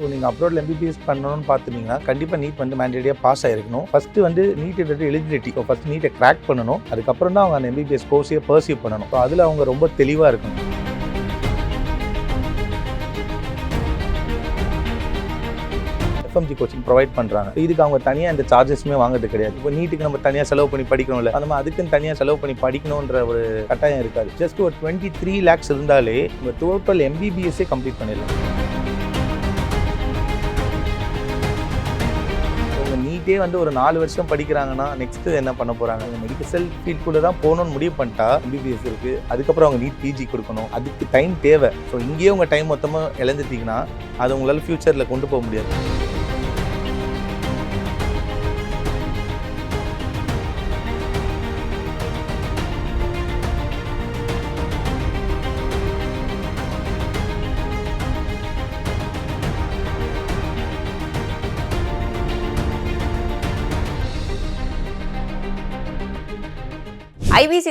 So நீங்கள் அப்ரோடில் MBBS பண்ணணும்னு பார்த்துட்டீங்கன்னா கண்டிப்பாக நீட் வந்து மேண்டேடியாக பாஸ் ஆகிருக்கணும் ஃபஸ்ட்டு வந்து நீட் எலிஜிபிலிட்டி ஸோ ஃபஸ்ட் நீட்டை கிராக் பண்ணணும். அதுக்கப்புறம் தான் அவங்க அந்த எம்பிபிஎஸ் கோர்ஸையே பர்சீவ் பண்ணணும். ஸோ அதில் அவங்க ரொம்ப தெளிவாக இருக்கணும். எஃப்எம்ஜி கோச்சிங் ப்ரொவைட் பண்ணுறாங்க இதுக்கு அவங்க தனியாக இந்த சார்ஜஸ்மே வாங்குறது கிடையாது. இப்போ நீட்டுக்கு நம்ம தனியாக செலவு பண்ணி படிக்கணும்ல. அந்த மாதிரி அதுக்குன்னு தனியாக செலவு பண்ணி படிக்கணுன்ற ஒரு கட்டாயம் இருக்காது. ஜஸ்ட் ஒரு டுவெண்ட்டி த்ரீ லேக்ஸ் இருந்தாலே நம்ம டோட்டல் எம்பிபிஎஸ்ஸே கம்ப்ளீட் பண்ணிடலாம். அவங்க வந்து ஒரு நாலு வருஷம் படிக்கிறாங்கன்னா நெக்ஸ்ட் என்ன பண்ண போறாங்க? மெடிக்கல் ஃபீல்ட் தான் போகணும்னு முடிவு பண்ணிட்டா எம்பிபிஎஸ் இருக்கு. அதுக்கப்புறம் அவங்க நீட் பிஜி கொடுக்கணும். அதுக்கு டைம் தேவை. ஸோ இங்கேயே உங்க டைம் மொத்தமாக இழந்துட்டீங்கன்னா அது உங்களால் ஃபியூச்சரில் கொண்டு போக முடியாது.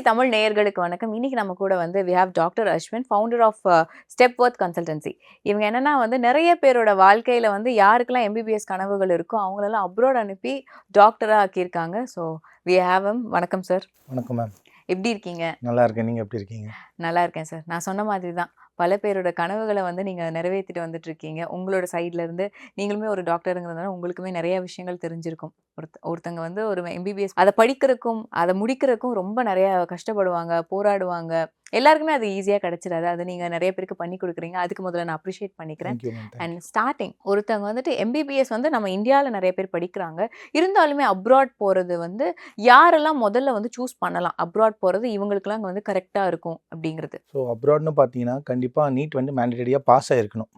தமிழ் நேயர்களுக்கு வணக்கம். இன்னைக்கு நம்ம கூட வந்து we have doctor Ashwin founder of step worth consultancy இவங்க என்னன்னா வந்து நிறைய பேரோட வாழ்க்கையில வந்து யாருக்கெல்லாம் எம்பிபிஎஸ் கனவுகள் இருக்கோ அவங்களெல்லாம் அப்ரோட் அனுப்பி டாக்டராக ஆக்கியிருக்காங்க. ஸோ வி ஹேவ் எம் வணக்கம் சார் வணக்கம் மேம் எப்படி இருக்கீங்க? நல்லா இருக்கேன். நீங்கள் எப்படி இருக்கீங்க? நல்லா இருக்கேன் சார் நான் சொன்ன மாதிரி தான். பல பேரோட கனவுகளை வந்து நீங்கள் நிறைவேற்றிட்டு வந்துட்டு இருக்கீங்க. உங்களோட சைட்ல இருந்து நீங்களுமே ஒரு டாக்டருங்கிறதுனால உங்களுக்குமே நிறைய விஷயங்கள் தெரிஞ்சிருக்கும். ஒருத்தங்க வந்து ஒரு எம்பிபிஎஸ் அதை படிக்கிறதுக்கும் அதை முடிக்கிறதுக்கும் ரொம்ப நிறைய கஷ்டப்படுவாங்க போராடுவாங்க. எல்லாருக்குமே அது ஈஸியாக கிடைச்சிடாது. அது நீங்கள் நிறைய பேருக்கு பண்ணி கொடுக்குறீங்க. அதுக்கு முதல்ல நான் அப்ரிஷியேட் பண்ணிக்கிறேன். அண்ட் ஸ்டார்டிங் ஒருத்தவங்க வந்துட்டு எம்பிபிஎஸ் வந்து நம்ம இந்தியாவில் நிறைய பேர் படிக்கிறாங்க. இருந்தாலுமே அப்ராட் போகிறது வந்து யாரெல்லாம் முதல்ல வந்து சூஸ் பண்ணலாம்? அப்ராட் போகிறது இவங்களுக்குலாம் வந்து கரெக்டாக இருக்கும் அப்படிங்கிறது. ஸோ அப்ராட்னு பார்த்தீங்கன்னா கண்டிப்பாக நீட் வந்து மேண்டேட்டரியாக பாஸ் ஆகிருக்கணும்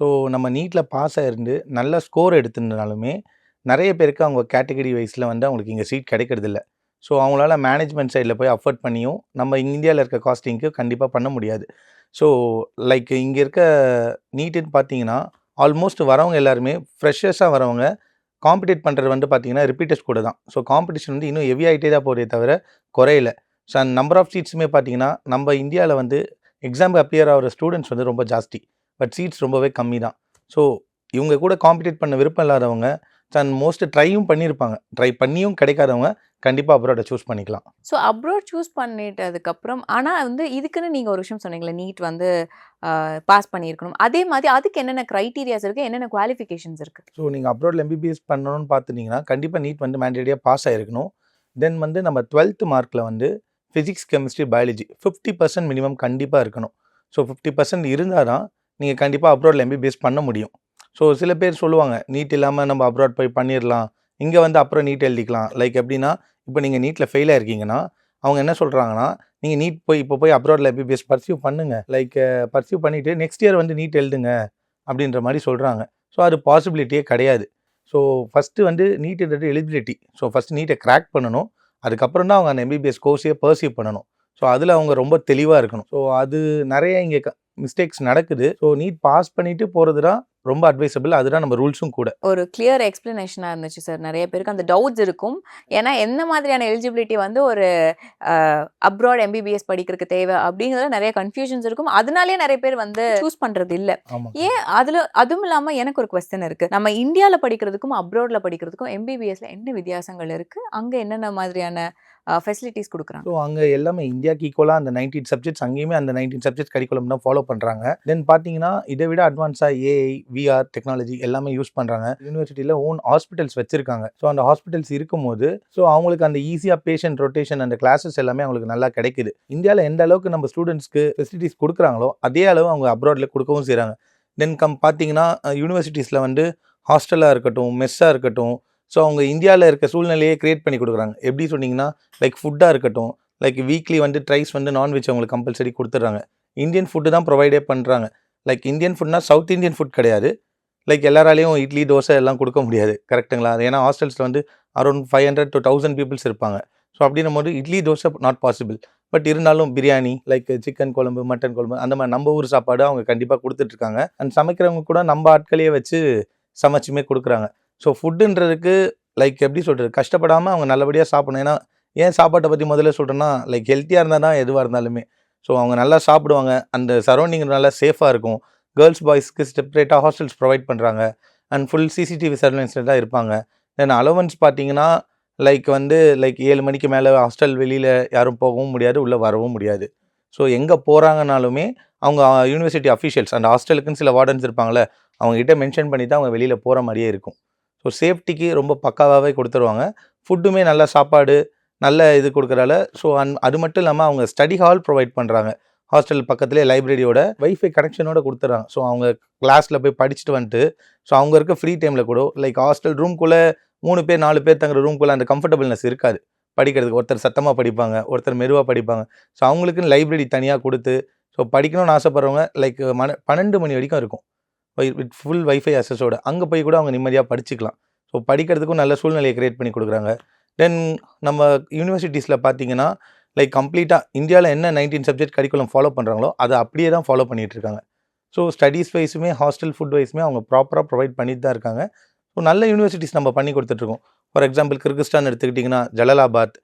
ஸோ நம்ம நீட்டில் பாஸ் ஆகிருந்து நல்ல ஸ்கோர் எடுத்திருந்தாலுமே நிறைய பேருக்கு அவங்க கேட்டகரி வைஸில் வந்து அவங்களுக்கு இங்கே சீட் கிடைக்கிறதில்ல. ஸோ அவங்களால மேனேஜ்மெண்ட் சைடில் போய் அஃபோர்ட் பண்ணியும் நம்ம இந்தியாவில் இருக்க காஸ்டிங்க்கு கண்டிப்பாக பண்ண முடியாது. ஸோ லைக் இங்கே இருக்க நீட்டுன்னு பார்த்தீங்கன்னா ஆல்மோஸ்ட் வரவங்க எல்லாருமே ஃப்ரெஷர்ஸாக வரவங்க காம்படிட் பண்ணுறது வந்து பார்த்தீங்கன்னா ரிப்பீட்டர்ஸ் கூட தான். ஸோ காம்படிஷன் வந்து இன்னும் ஹெவி ஆகிட்டே தான் போதே தவிர குறையில. ஸோ அந்த நம்பர் ஆஃப் சீட்ஸுமே பார்த்தீங்கன்னா நம்ம இந்தியாவில் வந்து எக்ஸாமுக்கு அப்பியர் ஆகிற ஸ்டூடெண்ட்ஸ் வந்து ரொம்ப ஜாஸ்தி. பட் சீட்ஸ் ரொம்பவே கம்மி தான். ஸோ இவங்க கூட காம்படிட் பண்ண விருப்பம் இல்லாதவங்க தன் மோஸ்ட் ட்ரையும் பண்ணியிருப்பாங்க ட்ரை பண்ணியும் கிடைக்காதவங்க கண்டிப்பாக அப்ராடை சூஸ் பண்ணிக்கலாம். ஸோ அப்ராட் சூஸ் பண்ணிட்டதுக்கப்புறம் ஆனால் வந்து இதுக்குன்னு நீங்கள் ஒரு விஷயம் சொன்னீங்களே நீட் வந்து பாஸ் பண்ணியிருக்கணும். அதே மாதிரி அதுக்கு என்னென்ன க்ரைட்டீரியாஸ் இருக்குது என்னென்ன குவாலிஃபிகேஷன்ஸ் இருக்குது ஸோ நீங்கள் அப்ராடில் எம்பிபிஎஸ் பண்ணணும்னு பார்த்துட்டிங்கன்னா கண்டிப்பாக நீட் வந்து மேண்டேடியாக பாஸ் ஆகிருக்கணும் தென் வந்து நம்ம டுவெல்த் மார்க்கில் வந்து physics chemistry biology fifty percent minimum கண்டிப்பாக இருக்கணும். ஸோ ஃபிஃப்டி பர்சன்ட் இருந்தால் தான் நீங்கள் கண்டிப்பாக அப்ராடில் எம்பிபிஎஸ் பண்ண முடியும். ஸோ சில பேர் சொல்லுவாங்க நீட் இல்லாமல் நம்ம அப்ராட் போய் பண்ணிடலாம் இங்கே வந்து அப்புறம் நீட் எழுதிக்கலாம். லைக் எப்படின்னா இப்போ நீங்கள் நீட்டில் ஃபெயில் ஆயிருக்கீங்கன்னா அவங்க என்ன சொல்கிறாங்கன்னா நீங்கள் நீட் போய் இப்போ போய் அப்ராடில் எம்பிபிஎஸ் பர்சியூ பண்ணுங்கள் லைக் பர்சியூ பண்ணிவிட்டு நெக்ஸ்ட் இயர் வந்து நீட் எழுதுங்க. அப்படின்ற மாதிரி சொல்கிறாங்க ஸோ அது பாசிபிலிட்டியே கிடையாது. ஸோ ஃபஸ்ட்டு வந்து நீட்டுன்றது எலிஜிபிலிட்டி ஸோ ஃபஸ்ட் நீட்டை கிராக் பண்ணணும். அதுக்கப்புறம் தான் அவங்க அந்த எம்பிபிஎஸ் கோர்ஸையே பர்சியூ பண்ணணும். ஸோ அதில் அவங்க ரொம்ப தெளிவாக இருக்கணும். ஸோ அது நிறைய இங்கே மிஸ்டேக்ஸ் நடக்குது. ஸோ நீட் பாஸ் பண்ணிவிட்டு போகிறது தான் ரொம்ப அட்வைசபிள் அதுதான் நம்ம ரூல்ஸும் கூட. ஒரு கிளியர் எக்ஸ்பிளனேஷனாக இருந்துச்சு சார் நிறைய பேருக்கு அந்த டவுட்ஸ் இருக்கும். ஏன்னா எந்த மாதிரியான எலிஜிபிலிட்டி வந்து ஒரு அப்ராட் எம்பிபிஎஸ் படிக்கிறதுக்கு தேவை அப்படிங்கிறதுல நிறைய கன்ஃபியூஷன்ஸ் இருக்கும். அதனாலேயே நிறைய பேர் வந்து சூஸ் பண்ணுறது இல்லை. ஏன் அதுல அதுவும் இல்லாம எனக்கு ஒரு கொஸ்டின் இருக்கு. நம்ம இந்தியால படிக்கிறதுக்கும் அப்ராட்ல படிக்கிறதுக்கும் எம்பிபிஎஸ்ல என்ன வித்தியாசங்கள் இருக்கு? அங்க என்னென்ன மாதிரியான ஃபெசிலிட்டிஸ் கொடுக்குறாங்க. ஸோ அங்கே எல்லாமே இந்தியாவுக்கு ஈக்குவலாக அந்த நைன்டீன் சப்ஜெக்ட்ஸ் அங்கேயுமே அந்த நைன்டீன் சப்ஜெக்ட் கரிக்குலம் தான் ஃபாலோ பண்ணுறாங்க தென் பார்த்தீங்கன்னா இதை விட அட்வான்ஸாக ஏஐ விஆர் டெக்னாலஜி எல்லாமே யூஸ் பண்ணுறாங்க யூனிவர்சிட்டியில் ஓன் ஹாஸ்பிட்டல்ஸ் வச்சிருக்காங்க. ஸோ அந்த ஹாஸ்பிட்டல்ஸ் இருக்கும்போது ஸோ அவங்களுக்கு அந்த ஈஸியாக பேஷண்ட் ரொட்டேஷன் அந்த கிளாஸஸ் எல்லாமே அவங்களுக்கு நல்லா கிடைக்குது. இந்தியாவில் எந்த அளவுக்கு நம்ம ஸ்டூடெண்ட்ஸ்க்கு ஃபெசிலிட்டிஸ் கொடுக்குறாங்களோ அதே அளவு அவங்க அப்ராடில் கொடுக்கவும் செய்கிறாங்க தென் கம் பார்த்தீங்கன்னா யூனிவர்சிட்டிஸில் வந்து ஹாஸ்டலாக இருக்கட்டும் மெஸ்ஸாக இருக்கட்டும் ஸோ அவங்க இந்தியாவில் இருக்க சூழ்நிலையே க்ரியேட் பண்ணி கொடுக்குறாங்க. எப்படி சொன்னீங்கன்னா லைக் ஃபுட்டாக இருக்கட்டும் லைக் வீக்லி வந்து ட்ரைஸ் வந்து நான்வெஜ் அவங்களுக்கு கம்பல்சரி கொடுத்துட்றாங்க. இந்தியன் ஃபுட்டு தான் ப்ரொவைடே பண்ணுறாங்க லைக் இந்தியன் ஃபுட்னா சவுத் இந்தியன் ஃபுட் கிடையாது. லைக் எல்லாராலையும் இட்லி தோசை எல்லாம் கொடுக்க முடியாது. கரெக்ட்டுங்களா அது ஏன்னா ஹாஸ்டல்ஸில் வந்து around five hundred to thousand peoples இருப்பாங்க. ஸோ அப்படின்னும் போது idli dosa not possible but இருந்தாலும் பிரியாணி லைக் சிக்கன் குழம்பு மட்டன் குழம்பு அந்த மாதிரி நம்ம ஊர் சாப்பாடு அவங்க கண்டிப்பாக கொடுத்துட்ருக்காங்க அண்ட் சமைக்கிறவங்க கூட நம்ம ஆட்களையே வச்சு சமைச்சுமே கொடுக்குறாங்க. ஸோ ஃபுட்டுன்றதுக்கு லைக் எப்படி சொல்கிறது கஷ்டப்படாமல் அவங்க நல்லபடியாக சாப்பிடணும். ஏன்னா ஏன் சாப்பாட்டை பற்றி முதல்ல சொல்கிறேன்னா லைக் ஹெல்த்தியாக இருந்தால் தான் எதுவாக இருந்தாலுமே. ஸோ அவங்க நல்லா சாப்பிடுவாங்க. அந்த சரௌண்டிங் நல்லா சேஃபாக இருக்கும். கேர்ள்ஸ் பாய்ஸ்க்கு செப்பரேட்டாக ஹாஸ்டல்ஸ் ப்ரொவைட் பண்ணுறாங்க அண்ட் ஃபுல் சிசிடிவி சர்வலன்ஸில் தான் இருப்பாங்க. தென் அலவன்ஸ் பார்த்தீங்கன்னா லைக் வந்து லைக் ஏழு மணிக்கு மேலே ஹாஸ்டல் வெளியில் யாரும் போகவும் முடியாது. உள்ளே வரவும் முடியாது. ஸோ எங்கே போகிறாங்கனாலுமே அவங்க யூனிவர்சிட்டி அஃபிஷியல்ஸ் அந்த ஹாஸ்டலுக்குன்னு சில வார்டன்ஸ் இருப்பாங்களே அவங்ககிட்ட மென்ஷன் பண்ணி தான் அவங்க வெளியில் போகிற மாதிரியே இருக்கும். ஸோ சேஃப்டிக்கு ரொம்ப பக்காவாகவே கொடுத்துருவாங்க. ஃபுட்டுமே நல்ல சாப்பாடு நல்ல இது கொடுக்குறால ஸோ அன் அது மட்டும் இல்லாமல் அவங்க ஸ்டடி ஹால் ப்ரொவைட் பண்ணுறாங்க ஹாஸ்டல் பக்கத்துலேயே லைப்ரரியோட வைஃபை கனெக்ஷனோட கொடுத்துட்றாங்க ஸோ அவங்க கிளாஸில் போய் படிச்சுட்டு வந்துட்டு ஸோ அவங்க இருக்க ஃப்ரீ டைமில் கூட லைக் ஹாஸ்டல் ரூம்குள்ளே மூணு பேர் நாலு பேர் தங்குற ரூம்குள்ளே அந்த கம்ஃபர்டபுள்னஸ் இருக்காது. படிக்கிறதுக்கு ஒருத்தர் சத்தமாக படிப்பாங்க ஒருத்தர் மெதுவாக படிப்பாங்க. ஸோ அவங்களுக்குன்னு லைப்ரரி தனியாக கொடுத்து ஸோ படிக்கணும்னு ஆசைப்பட்றவங்க லைக் மன பன்னெண்டு மணி வரைக்கும் இருக்கும். வித் ஃபுல் வைஃபை அசஸோட அங்கே போய் கூட அவங்க நிம்மதியாக படிச்சுக்கலாம். ஸோ படிக்கிறதுக்கும் நல்ல சூழ்நிலையை கிரியேட் பண்ணி கொடுக்குறாங்க. தென் நம்ம யூனிவர்சிட்டிஸில் பார்த்தீங்கன்னா லைக் கம்ப்ளீட்டாக இந்தியாவில் என்ன நைன்டீன் சப்ஜெக்ட் கரிக்குலம் ஃபாலோ பண்ணுறாங்களோ அதை அப்படியே தான் ஃபாலோ பண்ணிட்டு இருக்காங்க. ஸோ ஸ்டடீஸ் வைஸுமே ஹாஸ்டல் ஃபுட் வைஸுமே அவங்க ப்ராப்பராக ப்ரொவைட் பண்ணிட்டு தான் இருக்காங்க. ஸோ நல்ல யூனிவர்சிட்டிஸ் நம்ம பண்ணி கொடுத்துட்ருக்கோம் ஃபார் எக்ஸாம்பிள் கிர்கிஸ்தான் எடுத்துக்கிட்டிங்கன்னா ஜலலாபாத்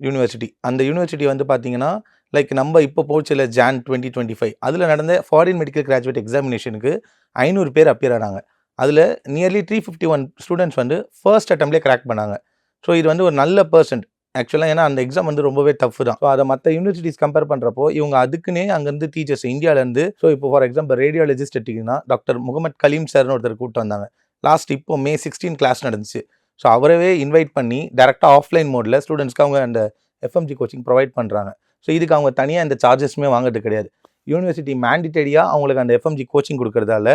யூனிவர்சிட்டி அந்த யூனிவர்சிட்டி வந்து பார்த்திங்கன்னா லைக் நம்ம இப்போ போச்சுல ஜான் டுவெண்ட்டி டுவெண்ட்டி ஃபைவ் அதில் நடந்த ஃபாரின் மெடிக்கல் கிராஜுவேட் எக்ஸாமினேஷனுக்கு ஐநூறு பேர் அப்பியர் ஆனாங்க. அதில் nearly three fifty one students வந்து ஃபர்ஸ்ட் அட்டம்ப்லேயே கிராக் பண்ணாங்க. ஸோ இது வந்து ஒரு நல்ல பர்சன்ட் ஆக்சுவலாக ஏன்னா அந்த எக்ஸாம் வந்து ரொம்பவே டஃப் தான். ஸோ அதை மற்ற யூனிவர்சிட்டிஸ் கம்பேர் பண்ணுறப்போ இவங்க அதுக்குன்னே அங்கேருந்து டீச்சர்ஸ் இந்தியாவிலேருந்து ஸோ இப்போ ஃபார் எக்ஸாம்பிள் ரேடியாலஜிஸ்ட் எடுத்திங்கன்னா டாக்டர் முகமது கலீம் சார்னு ஒருத்தர் கூப்பிட்டு வந்தாங்க. லாஸ்ட் இப்போ மே சிக்ஸ்டீன் கிளாஸ் நடந்துச்சு. ஸோ அவரவே இன்வைட் பண்ணி டேரெக்டாக ஆஃப்லைன் மோடில் ஸ்டூடெண்ட்ஸ்க்கு அவங்க அந்த எஃப்எம்ஜி கோச்சிங் ப்ரொவைட் பண்ணுறாங்க ஸோ இதுக்கு அவங்க தனியாக இந்த சார்ஜஸ்மே வாங்குறது கிடையாது. யூனிவர்சிட்டி மேண்டிட்டரியாக அவங்களுக்கு அந்த எஃப்எம்ஜி கோச்சிங் கொடுக்குறதால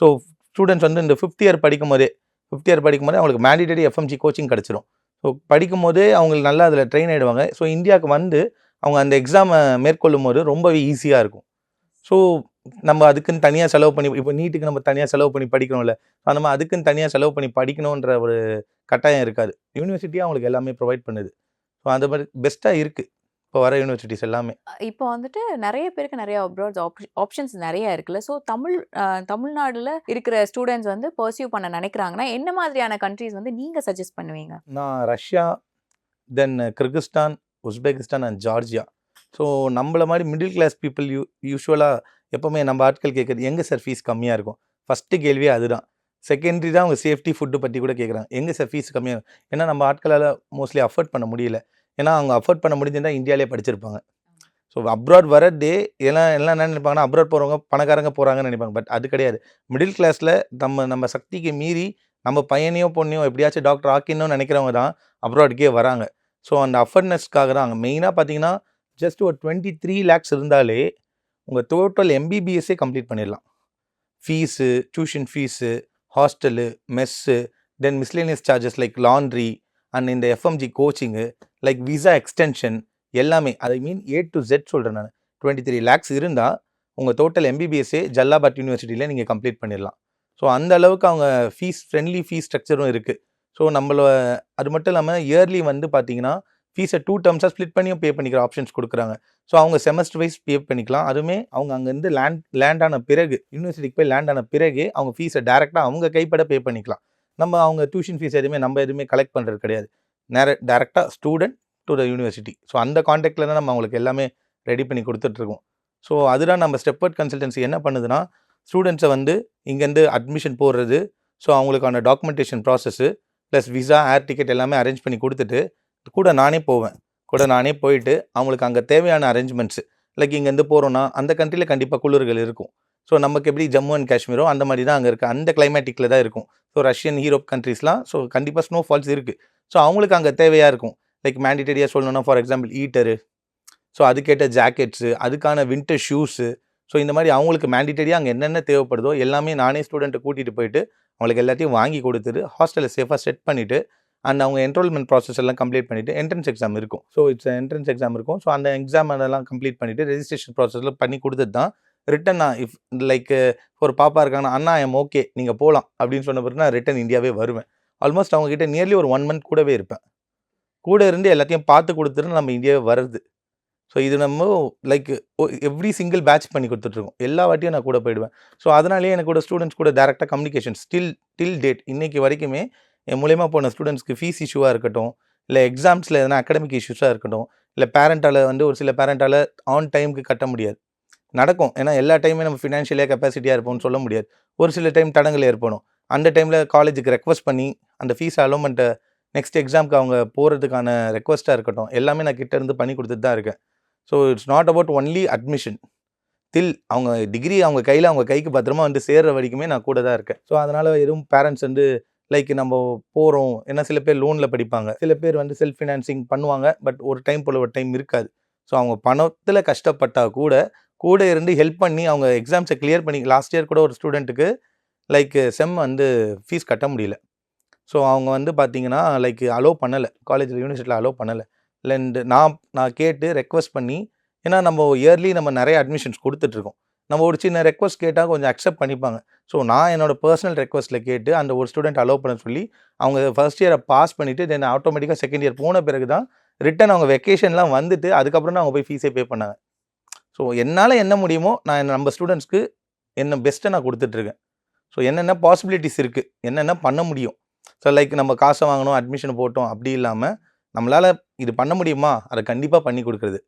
ஸோ ஸ்டூடெண்ட்ஸ் வந்து இந்த ஃபிஃப்த் இயர் படிக்கும் போதே ஃபிஃப்த் இயர் படிக்கும் போதே அவங்களுக்கு மேண்டிட்டரி எஃப்எம்ஜி கோச்சிங் கிடச்சிரும். ஸோ படிக்கும் போதே அவங்களுக்கு நல்லா அதில் ட்ரெயின் ஆகிடுவாங்க ஸோ இந்தியாவுக்கு வந்து அவங்க அந்த எக்ஸாமை மேற்கொள்ளும் போது ரொம்பவே ஈஸியாக இருக்கும். ஸோ நம்ம அதுக்குன்னு தனியாக செலவு பண்ணி இப்போ நீட்டுக்கு நம்ம தனியாக செலவு பண்ணி படிக்கணும்ல. அந்த மாதிரி அதுக்குன்னு தனியாக செலவு பண்ணி படிக்கணுன்ற ஒரு கட்டாயம் இருக்காது. யூனிவர்சிட்டியாக அவங்களுக்கு எல்லாமே ப்ரொவைட் பண்ணுது. ஸோ அந்த மாதிரி பெஸ்ட்டாக இருக்குது இப்போ வர யூனிவர்சிட்டிஸ் எல்லாமே. இப்போ வந்துட்டு நிறைய பேருக்கு நிறைய அப்ராட்ஸ் ஆப்ஷன்ஸ் நிறைய இருக்குல்ல. ஸோ தமிழ் தமிழ்நாடுல இருக்கிற ஸ்டூடெண்ட்ஸ் வந்து பர்சியூ பண்ண நினைக்கிறாங்கன்னா என்ன மாதிரியான கண்ட்ரீஸ் வந்து நீங்க சஜஸ்ட் பண்ணுவீங்க? நான் Russia then Kyrgyzstan Uzbekistan and Georgia. So நம்மள மாதிரி மிடில் கிளாஸ் பீப்புள் யூ யூஸ்வலாக எப்போவுமே நம்ம ஆட்கள் கேட்குறது எங்கே சார் ஃபீஸ் கம்மியாக இருக்கும்? ஃபஸ்ட்டு கேள்வியே அதுதான். செகண்டரி தான் அவங்க சேஃப்டி ஃபுட்டு பற்றி கூட கேட்குறாங்க. எங்கே சார் ஃபீஸ் கம்மியாக இருக்கும்? ஏன்னா நம்ம ஆட்களால் மோஸ்ட்லி அஃபோர்ட் பண்ண முடியல. ஏன்னா அவங்க அஃபோர்ட் பண்ண முடிஞ்சிருந்தால் இந்தியாவிலே படிச்சிருப்பாங்க. ஸோ அப்ராட் வர டே எல்லாம் எல்லாம் என்ன நினைப்பாங்கன்னா அப்ராட் போகிறவங்க பணக்காரங்க போகிறாங்கன்னு நினைப்பாங்க. பட் அது கிடையாது. மிடில் கிளாஸில் நம்ம நம்ம சக்திக்கு மீறி நம்ம பையனையோ பொண்ணையோ எப்படியாச்சும் டாக்டர் ஆக்கிடணும்னு நினைக்கிறவங்க தான் அப்ராடுக்கே வராங்க. ஸோ அந்த அஃபர்னஸ்க்காக தான். அங்கே மெயினாக பார்த்தீங்கன்னா ஜஸ்ட் ஒரு டுவெண்ட்டி த்ரீ லேக்ஸ் இருந்தாலே உங்கள் டோட்டல் எம்பிபிஎஸ்ஸே கம்ப்ளீட் பண்ணிடலாம். Fees tuition fees hostel mess then miscellaneous charges like laundry and இந்த FMG coaching like visa extension எல்லாமே I mean A to Z சொல்கிறேன் நான். டுவெண்ட்டி த்ரீ லேக்ஸ் இருந்தால் உங்கள் டோட்டல் எம்பிபிஎஸ்ஸே ஜல்லாபாத் யூனிவர்சிட்டியில் நீங்கள் கம்ப்ளீட் பண்ணிடலாம். ஸோ அந்த அளவுக்கு அவங்க ஃபீஸ் ஃப்ரெண்ட்லி ஃபீஸ் ஸ்ட்ரக்சரும் இருக்குது ஸோ நம்மள அது மட்டும் இல்லாமல் இயர்லி வந்து பார்த்தீங்கன்னா ஃபீஸை டூ டேர்ம்ஸாக ஸ்ப்ளிட் பண்ணியும் பே பண்ணிக்கிற ஆப்ஷன்ஸ் கொடுக்குறாங்க. ஸோ அவங்க செமஸ்டர் வைஸ் பே பண்ணிக்கலாம். அதுவுமே அவங்க அங்கேருந்து லேண்ட் லேண்ட் ஆன பிறகு யூனிவர்சிட்டிக்கு போய் லேண்ட் ஆன பிறகு அவங்க ஃபீஸை டேரெக்டாக அவங்க கைப்பட பே பண்ணிக்கலாம். நம்ம அவங்க டியூஷன் ஃபீஸ் எதுவுமே நம்ம எதுவுமே கலெக்ட் பண்ணுறது கிடையாது. நேர டேரெக்டாக student to the university so அந்த காண்டாக்டில் தான் நம்ம அவங்களுக்கு எல்லாமே ரெடி பண்ணி கொடுத்துட்ருக்கோம். ஸோ அதுதான் நம்ம ஸ்டெப்பர்ட் கன்சல்டன்சி என்ன பண்ணுதுன்னா ஸ்டூடெண்ட்ஸை வந்து இங்கேருந்து அட்மிஷன் போடுறது ஸோ அவங்களுக்கான documentation process plus visa air ticket எல்லாமே அரேஞ்ச் பண்ணி கொடுத்துட்டு கூட நானே போவேன். கூட நானே போயிட்டு அவங்களுக்கு அங்கே தேவையான அரேஞ்ச்மெண்ட்ஸு லைக் இங்கேருந்து போகிறோன்னா அந்த கண்ட்ரியில் கண்டிப்பாக குளிர்கள் இருக்கும். ஸோ நமக்கு எப்படி ஜம்மு அண்ட் காஷ்மீரோ அந்த மாதிரி தான் அங்கே இருக்குது அந்த கிளைமேட்டிக்கில் தான் இருக்கும். ஸோ ரஷ்யன் யூரோப் கண்ட்ரீஸ்லாம் ஸோ கண்டிப்பாக ஸ்னோ ஃபால்ஸ் இருக்குது ஸோ அவங்களுக்கு அங்கே தேவையாக இருக்கும். லைக் மேண்டிட்டரியாக சொல்லணும்னா ஃபார் எக்ஸாம்பிள் ஈட்டரு ஸோ அதுக்கேற்ற ஜாக்கெட்ஸு அதுக்கான வின்டர் ஷூஸு ஸோ இந்த மாதிரி அவங்களுக்கு மேண்டிட்டரியாக அங்கே என்னென்ன தேவைப்படுதோ எல்லாமே நானே ஸ்டூடெண்ட்டை கூட்டிகிட்டு போயிட்டு அவங்களுக்கு எல்லாத்தையும் வாங்கி கொடுத்துட்டு ஹாஸ்டலில் சேஃபாக செட் பண்ணிவிட்டு அண்ட் அவங்க என்ரோல்மெண்ட் ப்ராசஸ் எல்லாம் கம்ப்ளீட் பண்ணிவிட்டு என்ட்ரன்ஸ் எக்ஸாம் இருக்கும். ஸோ இட்ஸ் என்ட்ரன்ஸ் எக்ஸாம் இருக்கும். ஸோ அந்த எக்ஸாம் அதெல்லாம் கம்ப்ளீட் பண்ணிவிட்டு ரெஜிஸ்ட்ரேஷன் ப்ராசஸில் பண்ணி கொடுத்துட்டு தான் ரிட்டன் நான் இஃப் லைக் ஒரு பாப்பா இருக்காங்கன்னா அண்ணா எம் ஓகே நீங்கள் போகலாம் அப்படின்னு சொன்ன பிறகு நான் ரிட்டன் இந்தியாவே வருவேன். ஆல்மோஸ்ட் அவங்ககிட்ட நியர்லி ஒரு ஒன் மந்த் கூடவே இருப்பேன். கூட இருந்து எல்லாத்தையும் பார்த்து கொடுத்துட்டு நம்ம இந்தியாவே வருது. ஸோ இது நம்ம லைக் எவ்ரி சிங்கிள் பேட்ச் பண்ணி கொடுத்துட்ருக்கோம். எல்லா வாட்டியும் நான் கூட போயிடுவேன். ஸோ அதனாலேயே எனக்கு கூட ஸ்டூடெண்ட்ஸ் கூட டேரெக்டாக கம்யூனிகேஷன் ஸ்டில் டில் டேட் இன்றைக்கி வரைக்குமே என் மூலயமா போன ஸ்டூடெண்ட்ஸ்க்கு ஃபீஸ் இஷ்யூவாக இருக்கட்டும் இல்லை எக்ஸாம்ஸில் எதனா அகடமிக் இஷ்யூஸாக இருக்கட்டும் இல்லை பேரண்ட்டால் வந்து ஒரு சில பேரண்ட்டால் ஆன் டைமுக்கு கட்ட முடியாது. நடக்கும். ஏன்னா எல்லா டைமே நம்ம ஃபினான்ஷியலாக கெப்பாசிட்டியாக இருப்போம்னு சொல்ல முடியாது. ஒரு சில டைம் தடங்கள் ஏற்படும். அந்த டைமில் காலேஜுக்கு ரெக்வஸ்ட் பண்ணி அந்த ஃபீஸ் அலோமெண்ட்டை நெக்ஸ்ட் எக்ஸாம்க்கு அவங்க போகிறதுக்கான ரெக்வஸ்ட்டாக இருக்கட்டும் எல்லாமே நான் கிட்டேருந்து பண்ணி கொடுத்துட்டு தான் இருக்கேன். So it's not about only admission till அவங்க டிகிரி அவங்க கையில் அவங்க கைக்கு பத்திரமா வந்து சேர்ற வரைக்குமே நான் கூட தான் இருக்கேன். ஸோ அதனால் எதுவும் பேரண்ட்ஸ் வந்து லைக் நம்ம போகிறோம் ஏன்னா சில பேர் லோனில் படிப்பாங்க. சில பேர் வந்து செல்ஃப் ஃபினான்சிங் பண்ணுவாங்க. பட் ஒரு டைம் போல் ஒரு டைம் இருக்காது. ஸோ அவங்க பணத்தில் கஷ்டப்பட்டால் கூட கூட இருந்து ஹெல்ப் பண்ணி அவங்க எக்ஸாம்ஸை கிளியர் பண்ணி லாஸ்ட் இயர் கூட ஒரு ஸ்டூடெண்ட்டுக்கு லைக் செம் வந்து ஃபீஸ் கட்ட முடியல. ஸோ அவங்க வந்து பார்த்தீங்கன்னா லைக் அலோவ் பண்ணலை. காலேஜில் யூனிவர்சிட்டியில் அலோவ் பண்ணலை. இல்லைண்டு நான் நான் கேட்டு ரெக்வஸ்ட் பண்ணி ஏன்னா நம்ம இயர்லி நம்ம நிறைய அட்மிஷன்ஸ் கொடுத்துட்ருக்கோம். நம்ம ஒரு சின்ன ரெக்வஸ்ட் கேட்டால் கொஞ்சம் அக்செப்ட் பண்ணிப்பாங்க. ஸோ நான் என்னோட பர்சனல் ரெக்வஸ்ட்டில் கேட்டு அந்த ஒரு ஸ்டூடெண்ட் அலோவ் பண்ண சொல்லி அவங்க ஃபர்ஸ்ட் இயரை பாஸ் பண்ணிவிட்டு தென் ஆட்டோமேட்டிக்காக செகண்ட் இயர் போன பிறகு தான் ரிட்டன் அவங்க வெக்கேஷன்லாம் வந்துட்டு அதுக்கப்புறம் தான் அவங்க போய் ஃபீஸே பே பண்ணாங்க. ஸோ என்னால் என்ன முடியுமோ நான் நம்ம ஸ்டூடெண்ட்ஸ்க்கு என்ன பெஸ்ட்டை நான் கொடுத்துட்ருக்கேன். ஸோ என்னென்ன பாசிபிலிட்டிஸ் இருக்குது என்னென்ன பண்ண முடியும்? ஸோ லைக் நம்ம காசை வாங்கணும் அட்மிஷன் போட்டோம் அப்படி இல்லாமல் நம்மளால் இது பண்ண முடியுமா? அதை கண்டிப்பாக பண்ணி கொடுக்குறது.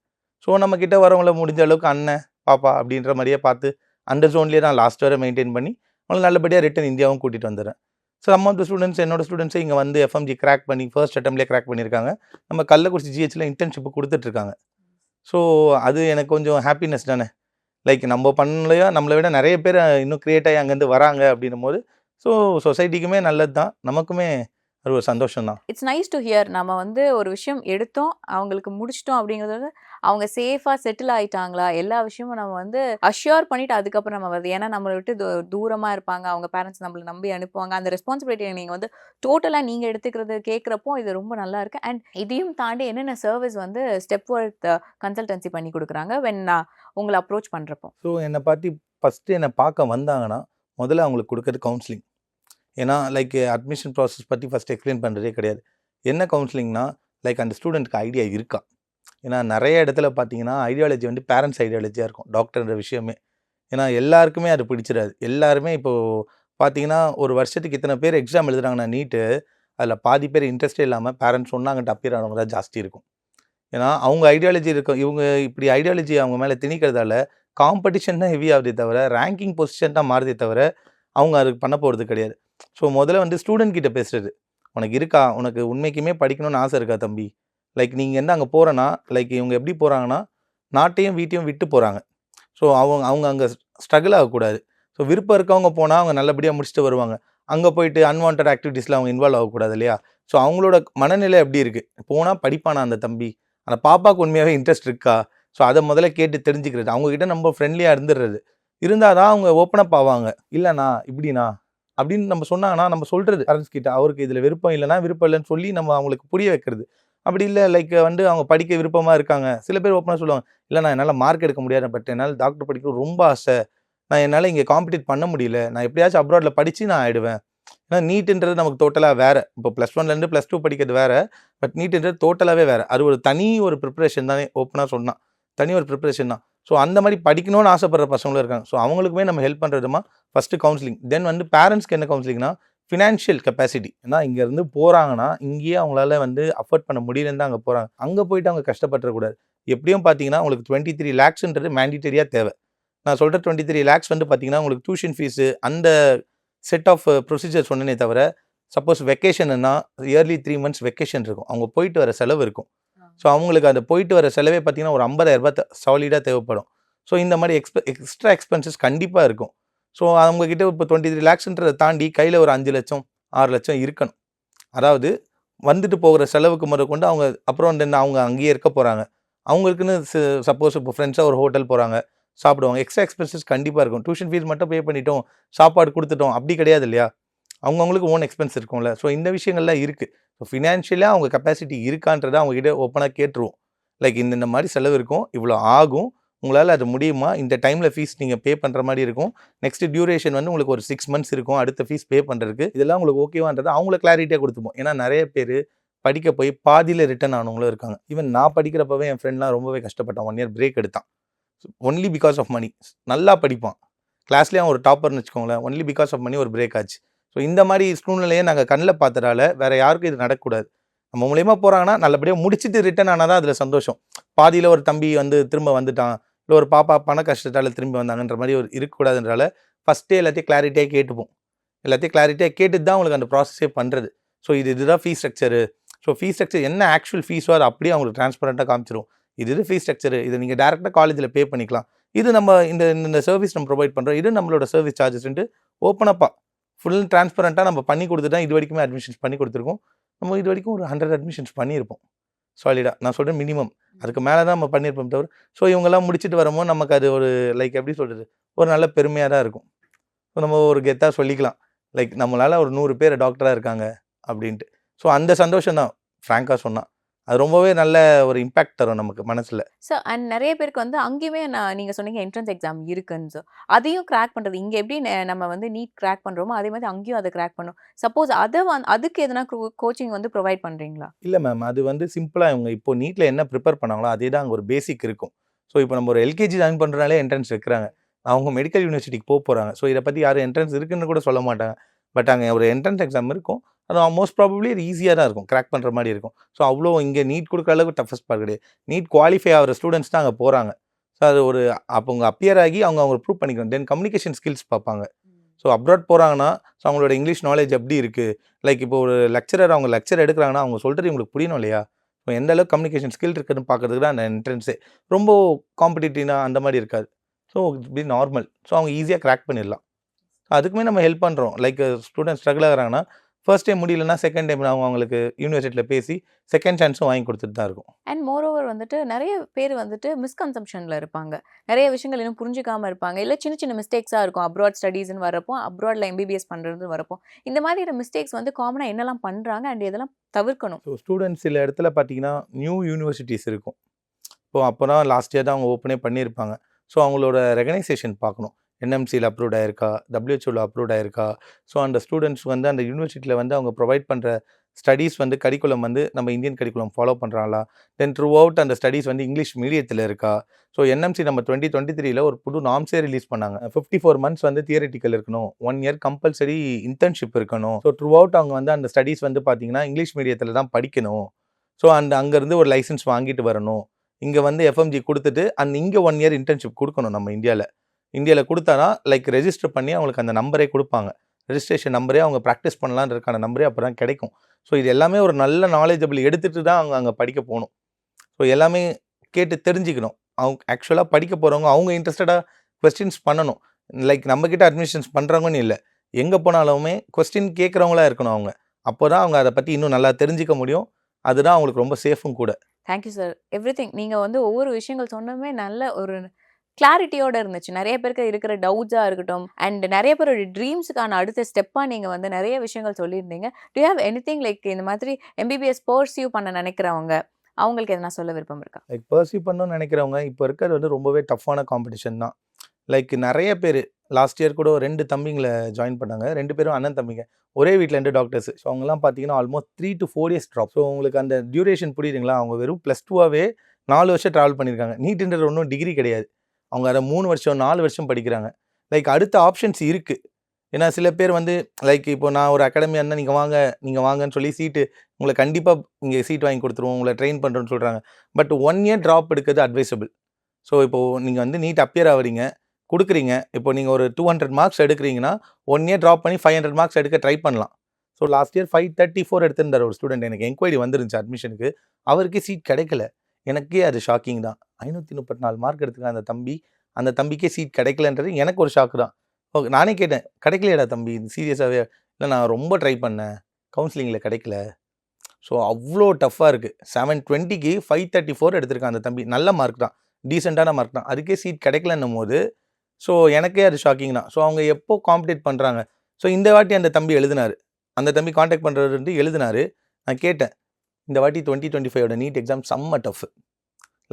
ஸோ நம்மக்கிட்ட வரவங்களை வரவங்கள முடிஞ்ச அளவுக்கு அண்ணன் பாப்பா அப்படின்ற மாதிரியே பார்த்து அந்த ஜோன்லேயே நான் லாஸ்ட் வரை மெயின்டைன் பண்ணி அவங்களை நல்லபடியாக ரிட்டன் இந்தியாவும் கூட்டிகிட்டு வந்துடுறேன். ஸோ அம்மா ஆஃப் ஸ்டூடெண்ட்ஸ் என்னோட ஸ்டூடெண்ட்ஸே இங்கே வந்து எஃப்எம்ஜி கிராக் பண்ணி ஃபர்ஸ்ட் அட்டம்லேயே கிராக் பண்ணியிருக்காங்க. நம்ம கள்ளக்குறிச்சி ஜிஹெச்சில் இன்டர்ன்ஷிப் கொடுத்துட்ருக்காங்க. ஸோ அது எனக்கு கொஞ்சம் ஹாப்பினஸ் தானே. லைக் நம்ம பண்ணலையோ? நம்மளை விட நிறைய பேர் இன்னும் க்ரியேட் ஆகி அங்கேருந்து வராங்க அப்படின்னும் போது ஸோ சொசைட்டிக்குமே நல்லது தான் நமக்குமே அது ஒரு சந்தோஷம் தான் இட்ஸ் நைஸ் டு ஹியர் நம்ம வந்து ஒரு விஷயம் எடுத்தோம் அவங்களுக்கு முடிச்சிட்டோம் அப்படிங்கிறது வந்து அவங்க சேஃபாக செட்டில் ஆயிட்டாங்களா? எல்லா விஷயமும் நம்ம வந்து அஷ்யூர் பண்ணிட்டு அதுக்கப்புறம் நம்ம வருது. ஏன்னா நம்மளை விட்டு தூரமாக இருப்பாங்க. அவங்க பேரண்ட்ஸ் நம்மளை நம்பி அனுப்புவாங்க. அந்த ரெஸ்பான்சிபிலிட்டியை நீங்கள் வந்து டோட்டலாக நீங்கள் எடுத்துக்கிறது கேட்குறப்போ இது ரொம்ப நல்லா இருக்கு. அண்ட் இதையும் தாண்டி என்னென்ன சர்வீஸ் வந்து ஸ்டெப் ஒர்த் கன்சல்டன்சி பண்ணி கொடுக்குறாங்க? வென் உங்களை அப்ரோச் பண்ணுறப்போ ஸோ என்னை பார்த்து ஃபஸ்ட்டு என்னை பார்க்க வந்தாங்கன்னா முதல்ல அவங்களுக்கு கொடுக்குறது கவுன்சிலிங் ஏன்னா லைக் அட்மிஷன் ப்ராசஸ் பற்றி ஃபஸ்ட் எக்ஸ்பிளைன் பண்ணுறதே கிடையாது. என்ன கவுன்சிலிங்னா லைக் அந்த ஸ்டூடெண்ட்க்கு ஐடியா இருக்கா? ஏன்னா நிறைய இடத்துல பார்த்தீங்கன்னா ஐடியாலஜி வந்து பேரண்ட்ஸ் ஐடியாலஜியாக இருக்கும். டாக்டர்ன்ற விஷயமே. ஏன்னா எல்லாருக்குமே அது பிடிச்சிடாது. எல்லாருமே இப்போது பார்த்தீங்கன்னா ஒரு வருஷத்துக்கு இத்தனை பேர் எக்ஸாம் எழுதுறாங்கன்னா நீட்டு அதில் பாதி பேர் இன்ட்ரெஸ்டே இல்லாமல் பேரண்ட்ஸ் சொன்னாங்கட்டு அப்பியர் ஆனவங்க தான் ஜாஸ்தி இருக்கும். ஏன்னா அவங்க ஐடியாலஜி இருக்கும் இவங்க இப்படி ஐடியாலஜி அவங்க மேலே திணிக்கிறதால காம்படிஷன் தான் ஹெவி ஆகுதே தவிர ரேங்கிங் பொசிஷன் தான் மாறுதே தவிர அவங்க அதுக்கு பண்ண போகிறது கிடையாது. ஸோ முதல்ல வந்து ஸ்டூடெண்ட் கிட்ட பேசுறது. உனக்கு இருக்கா? உனக்கு உண்மைக்குமே படிக்கணும்னு ஆசை இருக்கா தம்பி? லைக் நீங்கள் என்ன அங்கே போகிறேன்னா லைக் இவங்க எப்படி போகிறாங்கன்னா நாட்டையும் வீட்டையும் விட்டு போகிறாங்க ஸோ அவங்க அவங்க அங்கே ஸ்ட்ரகிள் ஆகக்கூடாது. ஸோ விருப்பம் இருக்கவங்க போனால் அவங்க நல்லபடியாக முடிச்சுட்டு வருவாங்க. அங்கே போயிட்டு அன்வான்ட் ஆக்டிவிட்டீஸில் அவங்க இன்வால்வ் ஆகக்கூடாது இல்லையா? ஸோ அவங்களோட மனநிலை எப்படி இருக்குது போனால் படிப்பானா அந்த தம்பி? அந்த பாப்பாவுக்கு உண்மையாகவே இன்ட்ரெஸ்ட் இருக்கா? ஸோ அதை முதல்ல கேட்டு தெரிஞ்சுக்கிறது. அவங்கக்கிட்ட நம்ம ஃப்ரெண்ட்லியாக இருந்துடுறது இருந்தால் தான் அவங்க ஓப்பனப் ஆவாங்க. இல்லைண்ணா இப்படிண்ணா அப்படின்னு நம்ம சொன்னாங்கன்னா நம்ம சொல்கிறது பேரண்ட்ஸ் கிட்ட அவருக்கு இதில் விருப்பம் இல்லைன்னா விருப்பம் இல்லைன்னு சொல்லி நம்ம அவங்களுக்கு புரிய வைக்கிறது. அப்படி இல்லை லைக் வந்து அவங்க படிக்க விருப்பமாக இருக்காங்க. சில பேர் ஓப்பனாக சொல்லுவாங்க இல்லை நான் என்னால் மார்க் எடுக்க முடியாது பட் என்னால் டாக்டர் படிக்க ரொம்ப ஆசை. நான் என்னால் இங்கே காம்படிட் பண்ண முடியல. நான் எப்படியாச்சும் அப்ராடில் படித்து நான் ஆகிடுவேன் ஏன்னா நீட்டுன்றது நமக்கு டோட்டலாக வேறு. இப்போ ப்ளஸ் ஒன்லேருந்து ப்ளஸ் டூ படிக்கிறது வேறு பட் நீட்டுன்றது டோட்டலாகவே வேறு. அது ஒரு தனி ஒரு ப்ரிப்பரேஷன் தானே ஓப்பனாக சொன்னான் தனி ஒரு ப்ரிப்பரேஷன் தான். ஸோ அந்த மாதிரி படிக்கணும்னு ஆசைப்படுற பசங்களும் இருக்காங்க. ஸோ அவங்களுக்குமே நம்ம ஹெல்ப் பண்ணுறதுமா ஃபஸ்ட்டு கவுன்சிலிங் தென் வந்து பேரண்ட்ஸ்க்கு என்ன கவுன்சிலிங்னா ஃபினான்ஷியல் கெப்பாசிட்டி ஏன்னா இங்கேருந்து போகிறாங்கன்னா இங்கேயே அவங்களால வந்து அஃபோர்ட் பண்ண முடியலன்னு தான் அங்கே போகிறாங்க அங்கே போயிட்டு அவங்க கஷ்டப்பட்டுறக்கூடாது. எப்படியும் பார்த்தீங்கன்னா உங்களுக்கு டுவெண்ட்டி த்ரீ லேக்ஸ்ன்றது மேண்டிட்டரியாக தேவை. நான் சொல்கிற டுவெண்ட்டி த்ரீ லேக்ஸ் வந்து பார்த்தீங்கன்னா உங்களுக்கு டியூஷன் ஃபீஸு அந்த செட் ஆஃப் ப்ரொசீஜர் சொன்னனே தவிர சப்போஸ் வெக்கேஷன்னா இயர்லி த்ரீ மந்த்ஸ் வெக்கேஷன் இருக்கும். அவங்க போயிட்டு வர செலவு இருக்கும். ஸோ அவங்களுக்கு அந்த போயிட்டு வர செலவே பார்த்திங்கன்னா ஒரு ஐம்பதாயிரரூபா சாலிடாக தேவைப்படும். ஸோ இந்த மாதிரி எக்ஸ்பெ எக்ஸ்ட்ரா எக்ஸ்பென்சஸ் கண்டிப்பாக இருக்கும். ஸோ அவங்கக்கிட்ட இப்போ டுவெண்ட்டி த்ரீ லேக்ஸ்ன்றதை தாண்டி கையில் ஒரு அஞ்சு லட்சம் ஆறு லட்சம் இருக்கணும். அதாவது வந்துட்டு போகிற செலவுக்கு முறை கொண்டு அவங்க அப்புறம் தென் அவங்க அங்கேயே இருக்க போகிறாங்க அவங்களுக்குன்னு சப்போஸ் இப்போ ஃப்ரெண்ட்ஸாக ஒரு ஹோட்டல் போகிறாங்க சாப்பிடுவாங்க. எக்ஸ்ட்ரா எக்ஸ்பென்சஸ் கண்டிப்பாக இருக்கும். டியூஷன் ஃபீஸ் மட்டும் பே பண்ணிட்டோம் சாப்பாடு கொடுத்துட்டோம். அப்படி கிடையாது இல்லையா? அவங்கவுங்களுக்கு ஓன் எக்ஸ்பென்ஸ் இருக்கும்ல. ஸோ இந்த விஷயங்கள்லாம் இருக்குது ஸோ ஃபினான்ஷியலாக அவங்க கெப்பாசிட்டி இருக்கான்றதை அவங்ககிட்ட ஓப்பனாக கேட்டுருவோம். லைக் இந்த இந்த மாதிரி செலவு இருக்கும். இவ்வளோ ஆகும். உங்களால் அது முடியுமா? இந்த டைமில் ஃபீஸ் நீங்கள் பே பண்ணுற மாதிரி இருக்கும். நெக்ஸ்ட் டியூரேஷன் வந்து உங்களுக்கு ஒரு சிக்ஸ் மந்த்ஸ் இருக்கும். அடுத்த ஃபீஸ் பே பண்ணுறதுக்கு இதெல்லாம் உங்களுக்கு ஓகேவான்றது அவங்கள கிளாரிட்டியாக கொடுத்துப்போம். ஏன்னா நிறைய பேர் படிக்க போய் பாதியில் ரிட்டர்ன் ஆனவங்களும் இருக்காங்க. ஈவன் நான் படிக்கிறப்பவே என் ஃப்ரெண்ட்லாம் ரொம்பவே கஷ்டப்பட்டான். ஒன் இயர் பிரேக் எடுத்தான். ஒன்லி பிகாஸ் ஆஃப் மணி நல்லா படிப்பான். கிளாஸ்லேயே அவன் ஒரு டாப்பர்னு வச்சுக்கோங்களேன். ஒன்லி பிகாஸ் ஆஃப் மணி ஒரு பிரேக் ஆச்சு. ஸோ இந்த மாதிரி சூழ்நிலையை நாங்கள் கண்ணில் பார்த்ததால வேறு யாருக்கும் இது நடக்கக்கூடாது. நம்ம மூலியமாக போகிறாங்கன்னா நல்லபடியாக முடிச்சுட்டு ரிட்டர்ன் ஆனால் தான் அதில் சந்தோஷம். பாதியில் ஒரு தம்பி வந்து திரும்ப வந்துட்டான். இல்லை ஒரு பாப்பா பண கஷ்டத்தால் திரும்பி வந்தாங்கன்ற மாதிரி ஒரு இருக்கக்கூடாதுன்றால ஃபஸ்ட்டே எல்லாத்தையும் கிளாரிட்டியாக கேட்டுப்போம். எல்லாத்தையும் கிளாரிட்டியாக கேட்டுட்டு தான் அவங்களுக்கு அந்த ப்ராசஸே பண்ணுறது ஸோ இது இதுதான் fees structure so fees structure என்ன ஆக்சுவல் ஃபீஸோ அது அப்படியே அவங்களுக்கு ட்ரான்ஸ்பரண்ட்டாக காமிச்சிரும். இது இது ஃபீஸ் ஸ்ட்ரக்சர் இது நீங்கள் டேரெக்டாக காலேஜில் பே பண்ணிக்கலாம். இது நம்ம இந்த இந்த சர்வீஸ் நம்ம ப்ரொவைட் பண்ணுறோம் இது நம்மளோட சர்வீஸ் சார்ஜஸ்ன்ட்டு ஓப்பனப்பாக ஃபுல் டிரான்ஸ்பரண்ட்டாக நம்ம பண்ணி கொடுத்துட்டா இது வரைக்குமே அட்மிஷன்ஸ் பண்ணி கொடுத்துருக்கோம். நம்ம இது வரைக்கும் ஒரு ஹண்ட்ரட் அட்மிஷன்ஸ் பண்ணியிருப்போம். சாலிடாக நான் சொல்கிறேன் மினிமம் அதுக்கு மேலே தான் நம்ம பண்ணியிருப்போம் தவிர ஸோ இவங்கெல்லாம் முடிச்சுட்டு வரும்போது நமக்கு அது ஒரு லைக் எப்படி சொல்கிறது ஒரு நல்ல பெருமையாக தான் இருக்கும். ஸோ நம்ம ஒரு கெத்தாக சொல்லிக்கலாம். லைக் நம்மளால் ஒரு நூறு பேர் டாக்டராக இருக்காங்க அப்படின்ட்டு. ஸோ அந்த சந்தோஷம் தான் ஃப்ராங்காக சொன்னால் அது ரொம்பவே நல்ல ஒரு இம்பேக்ட் தரும் நமக்கு மனசில். ஸோ அண்ட் நிறைய பேருக்கு வந்து அங்கேயுமே நான் நீங்கள் சொன்னீங்க என்ட்ரன்ஸ் எக்ஸாம் இருக்குன்னு ஸோ அதையும் கிராக் பண்ணுறது இங்கே எப்படி நம்ம வந்து நீட் கிராக் பண்ணுறோமோ அதே மாதிரி அங்கேயும் அதை கிராக் பண்ணும். சப்போஸ் அதை வந்து அதுக்கு எதனா கோச்சிங் வந்து ப்ரொவைட் பண்ணுறீங்களா இல்லை மேம் அது வந்து சிம்பிளாக இவங்க இப்போ நீட்டில் என்ன ப்ரிப்பேர் பண்ணாங்களோ அதே தான் அங்கே ஒரு பேசிக் இருக்கும். ஸோ இப்போ நம்ம ஒரு எல்கேஜி ஜாயின் பண்ணுறனாலே என்ட்ரன்ஸ் வைக்கிறாங்க. அவங்க மெடிக்கல் யூனிவர்சிட்டிக்கு போக போகிறாங்க ஸோ இதை பற்றி யாரும் என்ட்ரன்ஸ் இருக்குன்னு கூட சொல்ல மாட்டாங்க. பட் அங்கே ஒரு என்ட்ரன்ஸ் எக்ஸாம் இருக்கும். அது மோஸ்ட் ப்ராபப்ளி ஈஸியாக தான் இருக்கும். கிராக் பண்ணுற மாதிரி இருக்கும். ஸோ அவ்வளோ இங்கே நீட் கொடுக்குற அளவுக்கு டஃபஸ்ட் பார்ட் கிடையாது. நீட் குவாலிஃபை ஆகிற ஸ்டூடெண்ட்ஸ் தான் அங்கே போகிறாங்க ஸோ அது ஒரு அப்போ அவங்க அப்பியர் ஆகி அவங்க அவங்க ப்ரூவ் பண்ணிக்கணும். தென் கம்யூனிகேஷன் ஸ்கில்ஸ் பார்ப்பாங்க. ஸோ அப்ராட் போகிறாங்கன்னா ஸோ அவங்களோட இங்கிலீஷ் நாலேஜ் எப்படி இருக்குது லைக் இப்போ ஒரு லெக்சரர் அவங்க லெக்சர் எடுக்கிறாங்கன்னா அவங்க சொல்கிறது உங்களுக்கு புரியணும் இல்லையா? இப்போ எந்த அளவுக்கு கம்யூனிகேஷன் ஸ்கில் இருக்குன்னு பார்க்கறதுக்கு தான் அந்த என்ட்ரன்ஸே ரொம்ப காம்படிட்டிவ்னா அந்த மாதிரி இருக்காது. ஸோ இப்படி நார்மல் ஸோ அவங்க ஈஸியாக கிராக் பண்ணிடலாம். அதுக்குமே நம்ம ஹெல்ப் பண்ணுறோம் லைக் ஸ்டூடெண்ட் ஸ்ட்ரகிள் ஆகிறாங்கன்னா ஃபர்ஸ்ட் டைம் முடியலன்னா செகண்ட் டைம் அவங்க அவங்களுக்கு யூனிவர்சிட்டியில் பேசி செகண்ட் சான்ஸும் வாங்கி கொடுத்துட்டு தான் இருக்கும். அண்ட் மோரோவர் வந்துட்டு நிறைய பேர் வந்துட்டு மிஸ்கன்செப்ஷனில் இருப்பாங்க. நிறைய விஷயங்கள் இன்னும் புரிஞ்சுக்காம இருப்பாங்க. இல்லை சின்ன சின்ன மிஸ்டேக்ஸாக இருக்கும். அப்ராட் ஸ்டடீஸ்னு வரப்போ அப்ராடில் எம்பிபிஎஸ் பண்ணுறது வரப்போ இந்த மாதிரி மிஸ்டேக்ஸ் வந்து காமனாக என்னெல்லாம் பண்ணுறாங்க அண்ட் இதெல்லாம் தவிர்க்கணும்? ஸோ ஸ்டூடெண்ட்ஸ் சில இடத்துல பார்த்தீங்கன்னா நியூ யூனிவர்சிட்டிஸ் இருக்கும். இப்போ அப்போ தான் லாஸ்ட் இயர் தான் அவங்க ஓப்பனே பண்ணியிருப்பாங்க. ஸோ அவங்களோட ரெகனைசேஷன் பார்க்கணும். என்எம்சியில் அப்ரூவ்ட் ஆயிருக்கா? டபிள்யூஹெச்ஓவில் அப்ரூவ்ட் ஆயிருக்கா? ஸோ அந்த ஸ்டூடெண்ட்ஸ் வந்து அந்த யூனிவர்சிட்டியில் வந்து அவங்க ப்ரொவைட் பண்ணுற ஸ்டடீஸ் வந்து கரிக்குலம் வந்து நம்ம இந்தியன் கரிக்குலம் ஃபாலோ பண்ணுறாங்களா தென் த்ரூ அவுட் அந்த ஸ்டடீஸ் வந்து இங்கிலீஷ் மீடியத்தில் இருக்கா? ஸோ என்எம்சி நம்ம டுவெண்ட்டி டுவெண்ட்டி த்ரீல ஒரு புது நாம்ஸே ரிலீஸ் பண்ணாங்க. ஃபிஃப்டி ஃபோர் மந்த்ஸ் வந்து தியரட்டிக்கல் இருக்கணும். ஒன் இயர் கம்பல்சரி இன்டர்ன்ஷிப் இருக்கணும். ஸோ த்ரூ அவுட் அவங்க வந்து அந்த ஸ்டடீஸ் வந்து பார்த்தீங்கன்னா இங்கிலீஷ் மீடியத்தில் தான் படிக்கணும். ஸோ அந்த அங்கேருந்து ஒரு லைசன்ஸ் வாங்கிட்டு வரணும். இங்கே வந்து எஃப்எம்ஜி கொடுத்துட்டு அந்த இங்கே ஒன் இயர் இன்டர்ன்ஷிப் கொடுக்கணும் நம்ம இந்தியாவில் இந்தியாவில் கொடுத்தானா லைக் ரெஜிஸ்டர் பண்ணி அவங்களுக்கு அந்த நம்பரே கொடுப்பாங்க. ரெஜிஸ்ட்ரேஷன் நம்பரே அவங்க ப்ராக்டிஸ் பண்ணலான்றக்கான நம்பரே அப்போ தான் கிடைக்கும். ஸோ இது எல்லாமே ஒரு நல்ல நாலேஜபிள் எடுத்துகிட்டு தான் அவங்க அங்கே படிக்க போகணும். ஸோ எல்லாமே கேட்டு தெரிஞ்சுக்கணும். அவங்க ஆக்சுவலாக படிக்க போகிறவங்க அவங்க இன்ட்ரெஸ்டடாக கொஸ்டின்ஸ் பண்ணணும். லைக் நம்மக்கிட்ட அட்மிஷன்ஸ் பண்ணுறாங்கன்னு இல்லை. எங்கே போனாலுமே கொஸ்டின் கேட்குறவங்களா இருக்கணும் அவங்க. அப்போ தான் அவங்க அதை பற்றி இன்னும் நல்லா தெரிஞ்சுக்க முடியும். அதுதான் அவங்களுக்கு ரொம்ப சேஃபும் கூட. தேங்க்யூ சார் எவ்ரி திங் நீங்கள் வந்து ஒவ்வொரு விஷயங்கள் சொன்னதுமே நல்ல ஒரு கிளாரிட்டியோட இருந்துச்சு. நிறைய பேருக்கு இருக்கிற டவுட்ஸாக இருக்கட்டும் அண்ட் நிறைய பேரோட ட்ரீம்ஸுக்கான அடுத்த ஸ்டெப்பாக நீங்கள் வந்து நிறைய விஷயங்கள் சொல்லியிருந்தீங்க. To have anything like இந்த மாதிரி எம்பிபிஎஸ் பர்சியூ பண்ண நினைக்கிறவங்க அவங்களுக்கு எதனா சொல்ல விருப்பம் இருக்கா? லைக் பர்சியூ பண்ணணும்னு நினைக்கிறவங்க இப்போ இருக்கிறது வந்து ரொம்பவே டஃப்பான காம்படிஷன் தான். லைக் நிறைய பேர் லாஸ்ட் இயர் கூட ரெண்டு தம்பிங்களை ஜாயின் பண்ணாங்க. ரெண்டு பேரும் அண்ணன் தம்பிங்க. ஒரே வீட்டில் ரெண்டு டாக்டர்ஸ் ஸோ அவங்கலாம் பார்த்தீங்கன்னா almost three to four years drop so உங்களுக்கு அந்த டியூரேஷன் புரியுதுங்களா? அவங்க வெறும் ப்ளஸ் டூவாகவே நாலு வருஷம் ட்ராவல் பண்ணியிருக்காங்க. நீட்டுன்றது ஒன்றும் டிகிரி கிடையாது. அவங்க அதை மூணு வருஷம் நாலு வருஷம் படிக்கிறாங்க. லைக் அடுத்த ஆப்ஷன்ஸ் இருக்குது ஏன்னா சில பேர் வந்து லைக் இப்போ நான் ஒரு அகாடமி இருந்தால் நீங்கள் வாங்க நீங்கள் வாங்கன்னு சொல்லி சீட்டு உங்களை கண்டிப்பாக இங்கே சீட் வாங்கி கொடுத்துருவோம் உங்களை ட்ரெயின் பண்ணுறோன்னு சொல்கிறாங்க பட் ஒன் இயர் ட்ராப் எடுக்கிறது அட்வைசபிள் ஸோ இப்போது நீங்கள் வந்து நீட் அப்பியர் ஆகுறீங்க கொடுக்குறீங்க. இப்போ நீங்கள் ஒரு டூ ஹண்ட்ரட் மார்க்ஸ் எடுக்கிறீங்கன்னா ஒன் இயர் ட்ராப் பண்ணி ஃபைவ் ஹண்ட்ரட் மார்க்ஸ் எடுக்க ட்ரை பண்ணலாம். So last year five thirty four எடுத்திருந்தார் ஒரு ஸ்டூடெண்ட் எனக்கு என்கொயரி வந்துருந்துச்சு அட்மிஷனுக்கு அவருக்கே சீட் கிடைக்கல. எனக்கே அது ஷாக்கிங் தான். ஐநூற்றி முப்பத்தி நாலு மார்க் எடுத்துக்க அந்த தம்பி. அந்த தம்பிக்கே சீட் கிடைக்கலன்றது எனக்கு ஒரு ஷாக்கு தான். ஓகே நானே கேட்டேன் கிடைக்கலையடா தம்பி சீரியஸாகவே இல்லை நான் ரொம்ப ட்ரை பண்ணேன். கவுன்சிலிங்கில் கிடைக்கல. ஸோ அவ்வளோ டஃப்பாக இருக்குது செவன் டுவெண்ட்டிக்கு ஃபைவ் தேர்ட்டி ஃபோர் எடுத்திருக்கான் அந்த தம்பி. நல்ல மார்க் தான். டீசெண்டான மார்க் தான். அதுக்கே சீட் கிடைக்கலன்னும் போது ஸோ எனக்கே அது ஷாக்கிங் தான். ஸோ அவங்க எப்போ காம்படேட் பண்ணுறாங்க ஸோ இந்த வாட்டி அந்த தம்பி எழுதினார். அந்த தம்பி காண்டாக்ட் பண்ணுறது எழுதினார். நான் கேட்டேன் இந்த வாட்டி டுவெண்ட்டி டுவெண்ட்டி ஃபைவோட நீட் எக்ஸாம் செம்ம டஃப்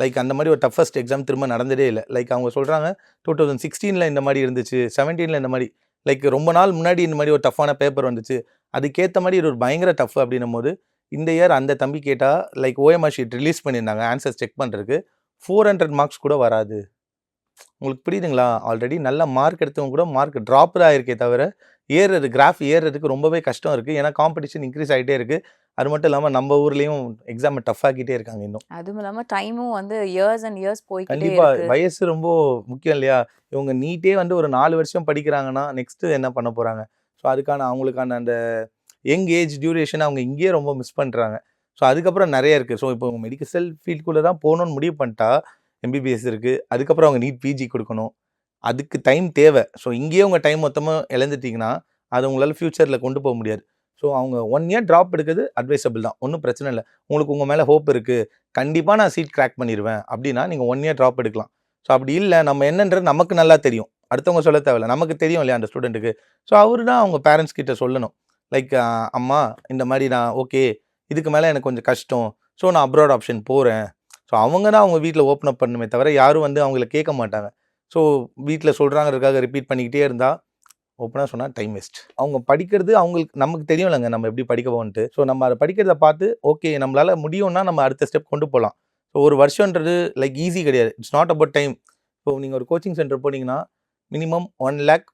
லைக் அந்த மாதிரி ஒரு டஃபஸ்ட் எக்ஸாம் திரும்ப நடந்ததே இல்லை. லைக் அவங்க சொல்கிறாங்க டூ தௌசண்ட் சிக்ஸ்டீனில் இந்த மாதிரி இருந்துச்சு செவன்டீனில் இந்த மாதிரி. லைக் ரொம்ப நாள் முன்னாடி இந்த மாதிரி ஒரு டஃப்பான பேப்பர் வந்துச்சு. அதுக்கேற்ற மாதிரி இது ஒரு பயங்கர டஃப் அப்படின்னும் போது இந்த இயர் அந்த தம்பி கேட்டால் லைக் ஓஎம்ஆர் ஷீட் ரிலீஸ் பண்ணியிருந்தாங்க ஆன்சர்ஸ் செக் பண்ணுறதுக்கு ஃபோர் ஹண்ட்ரட் மார்க்ஸ் கூட வராது. உங்களுக்கு புரியுதுங்களா? ஆல்ரெடி நல்ல மார்க் எடுத்தவங்க கூட மார்க் ட்ராப் தான் இருக்கே தவிர ஏறுறது கிராஃப் ஏறுறதுக்கு ரொம்பவே கஷ்டம் இருக்குது ஏன்னா காம்படிஷன் இன்க்ரீஸ் ஆகிட்டே இருக்குது அது மட்டும் இல்லாமல் நம்ம ஊர்லேயும் எக்ஸாமை டஃப் ஆக்கிட்டே இருக்காங்க இன்னும். அதுவும் இல்லாம டைமும் வந்து இயர்ஸ் அண்ட் இயர்ஸ் போய்க்கிட்டே கண்டிப்பா. இருக்கு. வயசு ரொம்ப முக்கியம் இல்லையா? இவங்க நீட்டே வந்து ஒரு நாலு வருஷம் படிக்கிறாங்கன்னா நெக்ஸ்ட் என்ன பண்ண போறாங்க? ஸோ அதுக்கான அவங்களுக்கான அந்த யங் ஏஜ் டியூரேஷன் அவங்க இங்கேயே ரொம்ப மிஸ் பண்றாங்க. ஸோ அதுக்கப்புறம் நிறைய இருக்கு. ஸோ இப்போ மெடிக்கல் ஃபீல்டுக்குள்ளே தான் போகணும்னு முடிவு பண்ணிட்டா எம்பிபிஎஸ் இருக்குது அதுக்கப்புறம் அவங்க நீட் பிஜி கொடுக்கணும். அதுக்கு டைம் தேவை. ஸோ இங்கேயே உங்கள் டைம் மொத்தமாக இழந்துட்டீங்கன்னா அது உங்களால் ஃப்யூச்சரில் கொண்டு போக முடியாது. ஸோ அவங்க ஒன் இயர் ட்ராப் எடுக்கிறது அட்வைசபிள் தான். ஒன்றும் பிரச்சனை இல்லை. உங்களுக்கு உங்கள் மேலே ஹோப் இருக்குது கண்டிப்பாக நான் சீட் கிராக் பண்ணிடுவேன் அப்படின்னா நீங்கள் ஒன் இயர் ட்ராப் எடுக்கலாம். ஸோ அப்படி இல்லை. நம்ம என்னன்றது நமக்கு நல்லா தெரியும். அடுத்தவங்க சொல்ல தேவையில்ல. நமக்கு தெரியும் இல்லையா அந்த ஸ்டூடெண்ட்டுக்கு ஸோ அவர் தான் அவங்க பேரண்ட்ஸ் கிட்ட சொல்லணும். லைக் அம்மா இந்த மாதிரி நான் ஓகே இதுக்கு மேலே எனக்கு கொஞ்சம் கஷ்டம். ஸோ நான் அப்ராட் ஆப்ஷன் போகிறேன் ஸோ அவங்க தான் அவங்க வீட்டில் ஓப்பன் அப் பண்ணுமே தவிர யாரும் வந்து அவங்கள கேட்க மாட்டாங்க ஸோ வீட்டில் சொல்கிறாங்கிறதுக்காக ரிப்பீட் பண்ணிக்கிட்டே இருந்தால் ஓப்பனாக சொன்னால் டைம் வேஸ்ட் அவங்க படிக்கிறது அவங்களுக்கு நமக்கு தெரியும் இல்லைங்க நம்ம எப்படி படிக்க போகன்ட்டு ஸோ நம்ம அதை படிக்கிறத பார்த்து ஓகே நம்மளால் முடியும்னா நம்ம அடுத்த ஸ்டெப் கொண்டு போகலாம் ஸோ ஒரு வருஷன்றது லைக் ஈஸி கிடையாது. இட்ஸ் நாட் அபவுட் டைம் இப்போ நீங்கள் ஒரு கோச்சிங் சென்டர் போனீங்கன்னா minimum one lakh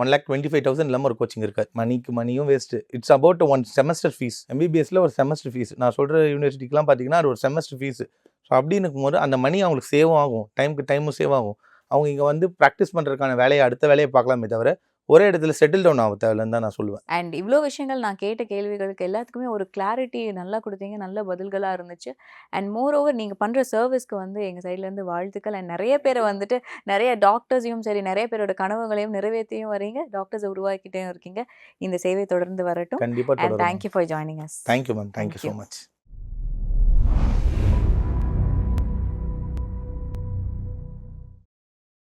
one lakh twenty five thousand இல்லாமல் ஒரு கோச்சிங் இருக்காது. மணிக்கு மணியும் waste it's about one semester fees எம்பிபிஎஸ்ல ஒரு செமஸ்டர் ஃபீஸ் நான் சொல்கிற யூனிவர்சிட்டிக்கெலாம் பார்த்தீங்கன்னா அது ஒரு செமஸ்டர் ஃபீஸ் ஸோ அப்படின்னு இருக்கும்போது அந்த மணி அவங்களுக்கு சேவும் ஆகும். டைமுக்கு டைமும் சேவ் ஆகும். அவங்க இங்கே வந்து ப்ராக்டிஸ் பண்ணுறதுக்கான வேலையை அடுத்த வேலையை பார்க்கலாமே தவிர ஒரே இடத்துல செட்டில் டவுன் ஆக தேவையில்லைன்னு தான் நான் சொல்லுவேன். அண்ட் இவ்வளோ விஷயங்கள் நான் கேட்ட கேள்விகளுக்கு எல்லாத்துக்குமே ஒரு கிளாரிட்டி நல்லா கொடுத்தீங்க. நல்ல பதில்களாக இருந்துச்சு. அண்ட் மோர் ஓவர் நீங்கள் பண்ணுற சர்வீஸ்க்கு வந்து எங்கள் சைட்லேருந்து வாழ்த்துக்கள். அண்ட் நிறைய பேரை வந்துட்டு நிறைய டாக்டர்ஸையும் சரி நிறைய பேரோட கனவுகளையும் நிறைவேற்றியும் வரீங்க. டாக்டர்ஸை உருவாக்கிட்டையும் இருக்கீங்க. இந்த சேவை தொடர்ந்து வரட்டும். கண்டிப்பாக and thank you for joining us thank you ma'am thank you so Thank you. Much